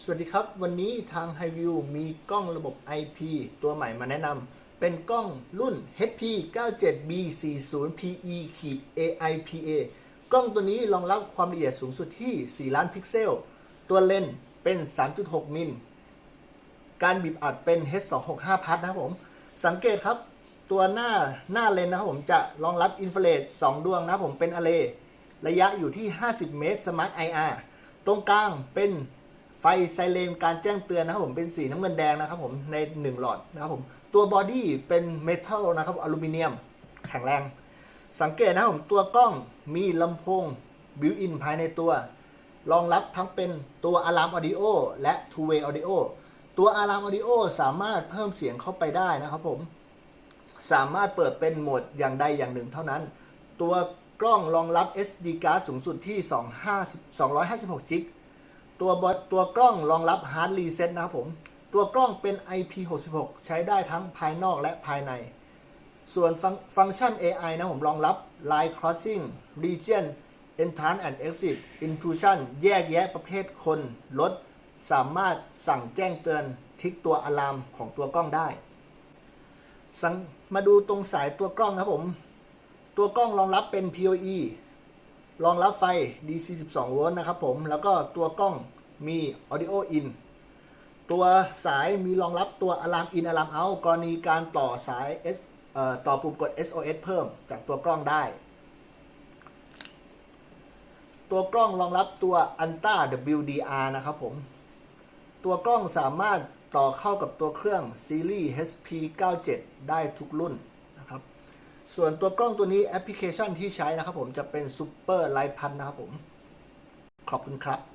สวัสดีครับ วันนี้ทาง HiView มีกล้องระบบ IP ตัวใหม่มาแนะนำเป็นกล้องรุ่น HP 97B 40 PE AIPA กล้องตัวนี้รองรับความละเอียดสูงสุดที่ 4 ล้านพิกเซล ตัวเลนส์เป็น 3.6 มิล การบีบอัดเป็น H265 พัทนะครับผม สังเกตครับตัวหน้าหน้าเลนส์นะครับผมจะรองรับอินฟราเรด2ดวงนะครับผมเป็นอะเลระยะอยู่ที่ 50 เมตร Smart IR ตรงกลางเป็น ไฟไซเรนการแจ้งเตือนนะครับผมเป็นสีน้ำเงินแดงนะครับผมใน 1 หลอดนะครับผมตัวบอดี้เป็นเมทัลนะครับอลูมิเนียมแข็งแรง สังเกตนะครับผมตัวกล้องมีลำโพงบิวอินภายในตัว รองรับทั้งเป็นตัว Alarm Audio และ Two Way Audio ตัว Alarm Audio สามารถเพิ่มเสียงเข้าไปได้นะครับผม สามารถเปิดเป็นโหมดอย่างใดอย่างหนึ่งเท่านั้น ตัวกล้องรองรับ SD card สูงสุดที่ 250 256จิก ตัวบอตัวกล้องรองรับ Hard Reset นะครับผม ตัวกล้องเป็น IP66 ใช้ได้ทั้งภายนอกและภายใน ส่วนฟังฟังก์ชัน AI นะผมรองรับ Line Crossing Region Entrance and Exit Intrusion แยกแยะประเภทคนรถสามารถสั่งแจ้งเตือนทิกตัวอะลามของตัวกล้องได้ มาดูตรงสายตัวกล้องนะผม ตัวกล้องรองรับเป็น PoE รองรับไฟ DC 12 โวลต์นะครับผม แล้วก็ตัวกล้อง มี Audio In ตัวสายมีรองรับตัว Alarm In Alarm Out กรณีการต่อสาย S ต่อปุ่มกด SOS เพิ่มจากตัวกล้องได้ ตัวกล้องรองรับตัว Anta WDR นะครับผม ตัวกล้องสามารถต่อเข้ากับตัวเครื่องซีรีส์ HP 97 ได้ทุกรุ่นนะครับ ส่วนตัวกล้องตัวนี้แอปพลิเคชันที่ใช้นะครับผมจะเป็น Super Light พันนะครับผม ขอบคุณครับ